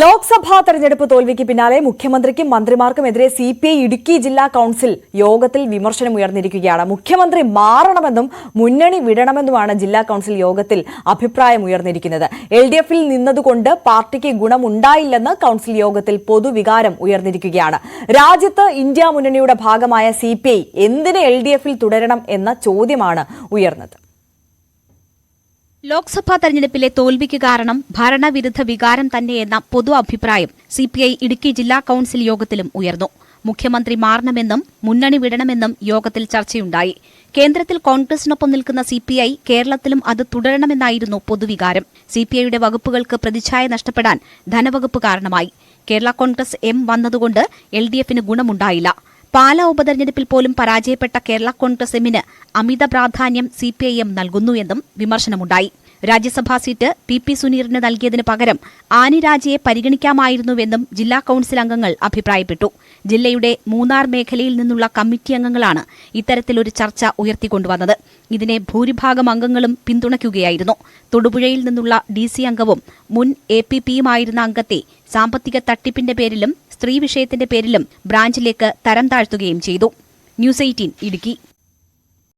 ലോക്സഭാ തെരഞ്ഞെടുപ്പ് തോൽവിക്ക് പിന്നാലെ മുഖ്യമന്ത്രിക്കും മന്ത്രിമാർക്കുമെതിരെ സി പി ഐ ഇടുക്കി ജില്ലാ കൌൺസിൽ യോഗത്തിൽ വിമർശനം ഉയർന്നിരിക്കുകയാണ്. മുഖ്യമന്ത്രി മാറണമെന്നും മുന്നണി വിടണമെന്നുമാണ് ജില്ലാ കൌൺസിൽ യോഗത്തിൽ അഭിപ്രായം ഉയർന്നിരിക്കുന്നത്. എൽ ഡി എഫിൽ നിന്നതുകൊണ്ട് പാർട്ടിക്ക് ഗുണമുണ്ടായില്ലെന്ന് കൌൺസിൽ യോഗത്തിൽ പൊതുവികാരം ഉയർന്നിരിക്കുകയാണ്. രാജ്യത്ത് ഇന്ത്യ മുന്നണിയുടെ ഭാഗമായ സി പി ഐ എന്തിന് എൽ ഡി എഫിൽ തുടരണം എന്ന ചോദ്യമാണ് ഉയർന്നത്. ലോക്സഭാ തെരഞ്ഞെടുപ്പിലെ തോൽവിക്ക് കാരണം ഭരണവിരുദ്ധ വികാരം തന്നെയെന്ന പൊതു അഭിപ്രായം സിപിഐ ഇടുക്കി ജില്ലാ കൌൺസിൽ യോഗത്തിലും ഉയർന്നു. മുഖ്യമന്ത്രി മാറണമെന്നും മുന്നണി വിടണമെന്നും യോഗത്തിൽ ചർച്ചയുണ്ടായി. കേന്ദ്രത്തിൽ കോൺഗ്രസിനൊപ്പം നിൽക്കുന്ന സിപിഐ കേരളത്തിലും അത് തുടരണമെന്നായിരുന്നു പൊതുവികാരം. സിപിഐയുടെ വകുപ്പുകൾക്ക് പ്രതിച്ഛായ നഷ്ടപ്പെടാൻ ധനവകുപ്പ് കാരണമായി. കേരള കോൺഗ്രസ് എം വന്നതുകൊണ്ട് എൽ ഡി എഫിന് ഗുണമുണ്ടായില്ല. പാല ഉപതെരഞ്ഞെടുപ്പിൽ പോലും പരാജയപ്പെട്ട കേരള കോൺഗ്രസ് എമ്മിന് അമിത പ്രാധാന്യം സിപിഐഎം നൽകുന്നുവെന്നും വിമർശനമുണ്ടായി. രാജ്യസഭാ സീറ്റ് പി പി സുനീറിന് നൽകിയതിന് പകരം ആനി രാജയെ പരിഗണിക്കാമായിരുന്നുവെന്നും ജില്ലാ കൌൺസിൽ അംഗങ്ങൾ അഭിപ്രായപ്പെട്ടു. ജില്ലയുടെ മൂന്നാർ മേഖലയിൽ നിന്നുള്ള കമ്മിറ്റി അംഗങ്ങളാണ് ഇത്തരത്തിലൊരു ചർച്ച ഉയർത്തിക്കൊണ്ടുവന്നത്. ഇതിനെ ഭൂരിഭാഗം അംഗങ്ങളും പിന്തുണയ്ക്കുകയായിരുന്നു. തൊടുപുഴയിൽ നിന്നുള്ള ഡി സി അംഗവും മുൻ എ പി പിയുമായിരുന്ന അംഗത്തെ സാമ്പത്തിക തട്ടിപ്പിന്റെ പേരിലും സ്ത്രീ വിഷയത്തിന്റെ പേരിലും ബ്രാഞ്ചിലേക്ക് തരം താഴ്ത്തുകയും ചെയ്തു. News eighteen Idukki.